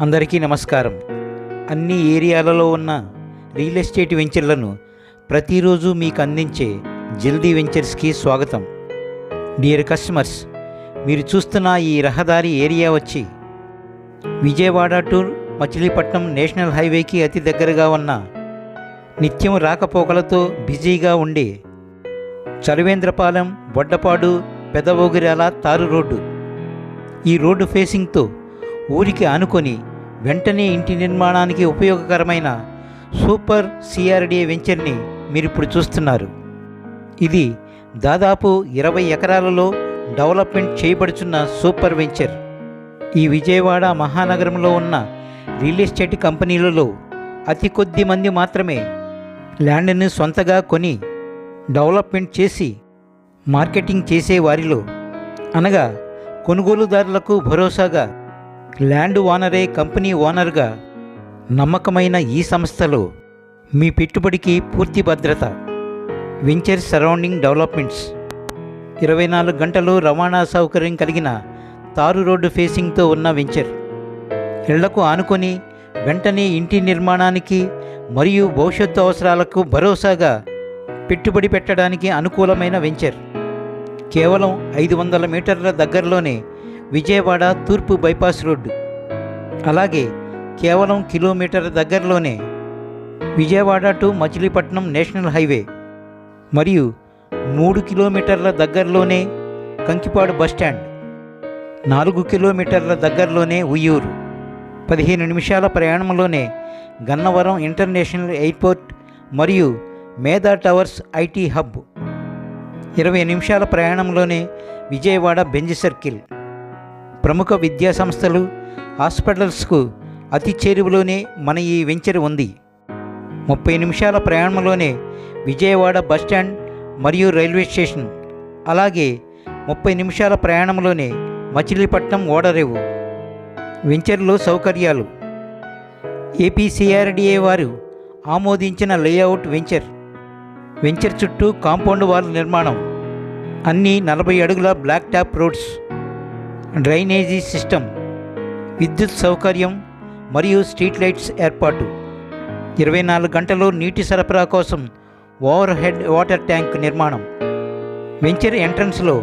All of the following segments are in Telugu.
అందరికీ నమస్కారం. అన్ని ఏరియాలలో ఉన్న రియల్ ఎస్టేట్ వెంచర్లను ప్రతిరోజు మీకు అందించే జల్దీ వెంచర్స్కి స్వాగతం. డియర్ కస్టమర్స్ మీరు చూస్తున్న ఈ రహదారి ఏరియా వచ్చి విజయవాడ టు మచిలీపట్నం నేషనల్ హైవేకి అతి దగ్గరగా ఉన్న నిత్యం రాకపోకలతో బిజీగా ఉండే చరవేంద్రపాలెం బొడ్డపాడు పెదవోగిరాల తారు రోడ్డు. ఈ రోడ్డు ఫేసింగ్తో ఊరికి ఆనుకొని వెంటనే ఇంటి నిర్మాణానికి ఉపయోగకరమైన సూపర్ సిఆర్డిఏ వెంచర్ని మీరు ఇప్పుడు చూస్తున్నారు. ఇది దాదాపు ఇరవై ఎకరాలలో డెవలప్మెంట్ చేయబడుచున్న సూపర్ వెంచర్. ఈ విజయవాడ మహానగరంలో ఉన్న రియల్ ఎస్టేట్ కంపెనీలలో అతి కొద్ది మంది మాత్రమే ల్యాండ్ని సొంతగా కొని డెవలప్మెంట్ చేసి మార్కెటింగ్ చేసే వారిలో అనగా కొనుగోలుదారులకు భరోసాగా ల్యాండ్ ఓనరే కంపెనీ ఓనర్గా నమ్మకమైన ఈ సంస్థలో మీ పెట్టుబడికి పూర్తి భద్రత. Venture surrounding developments. ఇరవై నాలుగు గంటలు రవాణా సౌకర్యం కలిగిన తారు రోడ్డు ఫేసింగ్తో ఉన్న వెంచర్. ఇళ్ళకు ఆనుకొని వెంటనే ఇంటి నిర్మాణానికి మరియు భవిష్యత్తు అవసరాలకు భరోసాగా పెట్టుబడి పెట్టడానికి అనుకూలమైన వెంచర్. కేవలం ఐదు వందల మీటర్ల దగ్గరలోనే విజయవాడ తూర్పు బైపాస్ రోడ్డు. అలాగే కేవలం కిలోమీటర్ దగ్గరలోనే Vijayawada to Machilipatnam national highway మరియు మూడు కిలోమీటర్ల దగ్గరలోనే కంకిపాడు బస్టాండ్ నాలుగు కిలోమీటర్ల దగ్గరలోనే ఉయ్యూరు. పదిహేను నిమిషాల ప్రయాణంలోనే గన్నవరం ఇంటర్నేషనల్ ఎయిర్పోర్ట్ మరియు మేధా టవర్స్ ఐటీ హబ్. ఇరవై నిమిషాల ప్రయాణంలోనే విజయవాడ బెంజ్ సర్కిల్. ప్రముఖ విద్యా సంస్థలు హాస్పిటల్స్కు అతి చేరువలోనే మన ఈ వెంచర్ ఉంది. ముప్పై నిమిషాల ప్రయాణంలోనే విజయవాడ బస్టాండ్ మరియు రైల్వే స్టేషన్ అలాగే ముప్పై నిమిషాల ప్రయాణంలోనే మచిలీపట్నం ఓడరేవు. వెంచర్లో సౌకర్యాలు. ఏపీసీఆర్డీఏ వారు ఆమోదించిన లేఅవుట్ వెంచర్ వెంచర్ చుట్టూ కాంపౌండ్ వాల్ నిర్మాణం అన్ని నలభై అడుగుల black top roads drainage system విద్యుత్ సౌకర్యం మరియు స్ట్రీట్ లైట్స్ ఏర్పాటు. ఇరవై నాలుగు గంటలు నీటి సరఫరా కోసం ఓవర్ హెడ్ వాటర్ ట్యాంక్ నిర్మాణం. వెంచర్ ఎంట్రన్స్లో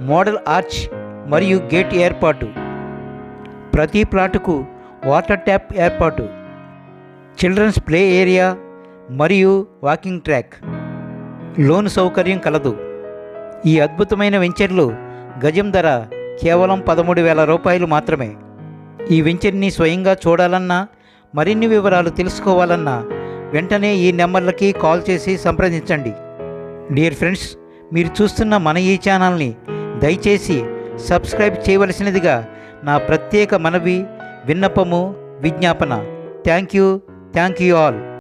మోడల్ ఆర్చ్ మరియు గేట్ ఏర్పాటు. ప్రతి ప్లాటుకు వాటర్ ట్యాప్ ఏర్పాటు. చిల్డ్రన్స్ ప్లే ఏరియా మరియు వాకింగ్ ట్రాక్. లోన్ సౌకర్యం కలదు. ఈ అద్భుతమైన వెంచర్లు గజం ధర కేవలం పదమూడు వేల రూపాయలు మాత్రమే. ఈ వెంచర్ని స్వయంగా చూడాలన్నా మరిన్ని వివరాలు తెలుసుకోవాలన్నా వెంటనే ఈ నెంబర్లకి కాల్ చేసి సంప్రదించండి. డియర్ ఫ్రెండ్స్ మీరు చూస్తున్న మన ఈ ఛానల్ని దయచేసి సబ్స్క్రైబ్ చేయవలసినదిగా నా ప్రత్యేక మనవి విన్నపము విజ్ఞాపన. Thank you thank you all.